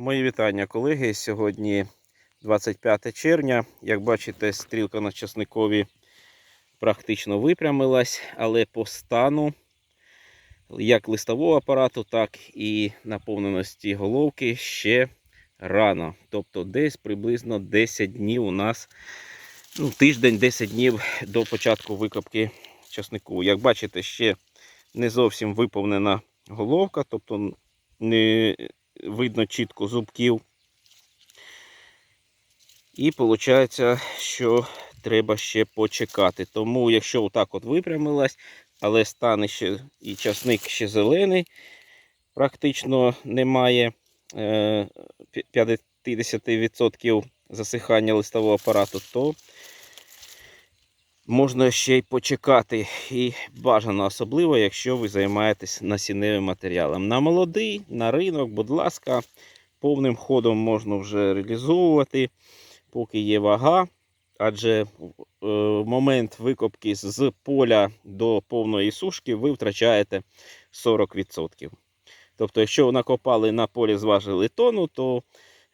Мої вітання, колеги. Сьогодні 25 червня. Як бачите, стрілка на часникові практично випрямилась, але по стану як листового апарату, так і наповненості головки ще рано. Тобто десь приблизно 10 днів у нас, ну, тиждень, 10 днів до початку викопки часнику. Як бачите, ще не зовсім виповнена головка, тобто не видно чітко зубків. І виходить, що треба ще почекати. Тому, якщо отак от випрямилась, але стане ще і часник ще зелений, практично немає е, 50% засихання листового апарату, то можна ще й почекати. І бажано, особливо, якщо ви займаєтесь насінневим матеріалом. На молодий, на ринок, будь ласка, повним ходом можна вже реалізовувати, поки є вага. Адже в момент викопки з поля до повної сушки ви втрачаєте 40%. Тобто, якщо накопали на полі, зважили тонну, то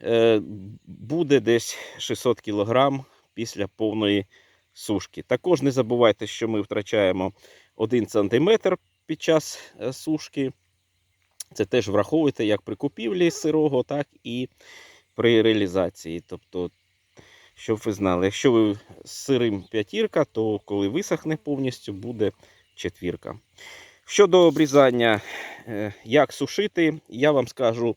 е, буде десь 600 кг після повної сушки. Також не забувайте, що ми втрачаємо 1 см під час е, сушки. Це теж враховуйте як при купівлі сирого, так і при реалізації. Тобто, щоб ви знали, якщо ви сирим п'ятірка, то коли висохне повністю, буде четвірка. Щодо обрізання, е, як сушити, я вам скажу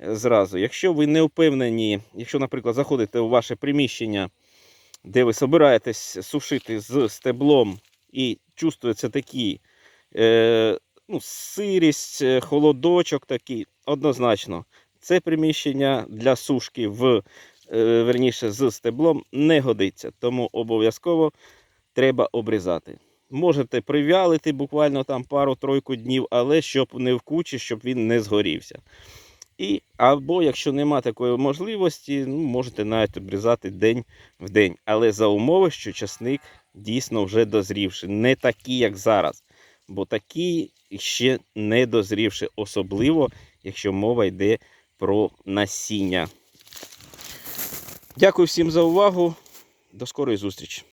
е, зразу. Якщо ви не впевнені, якщо, наприклад, заходите у ваше приміщення, де ви збираєтесь сушити з стеблом і чувствується такий е, ну, сирість, е, холодочок такий, однозначно, це приміщення для сушки в, е, верніше, з стеблом не годиться. Тому обов'язково треба обрізати. Можете прив'ялити буквально там пару-тройку днів, але щоб не в кучі, щоб він не згорівся. І, або, якщо нема такої можливості, ну, можете навіть обрізати день в день. Але за умови, що часник дійсно вже дозрівший. Не такий, як зараз. Бо такий ще не дозрівший, особливо, якщо мова йде про насіння. Дякую всім за увагу. До скорої зустрічі!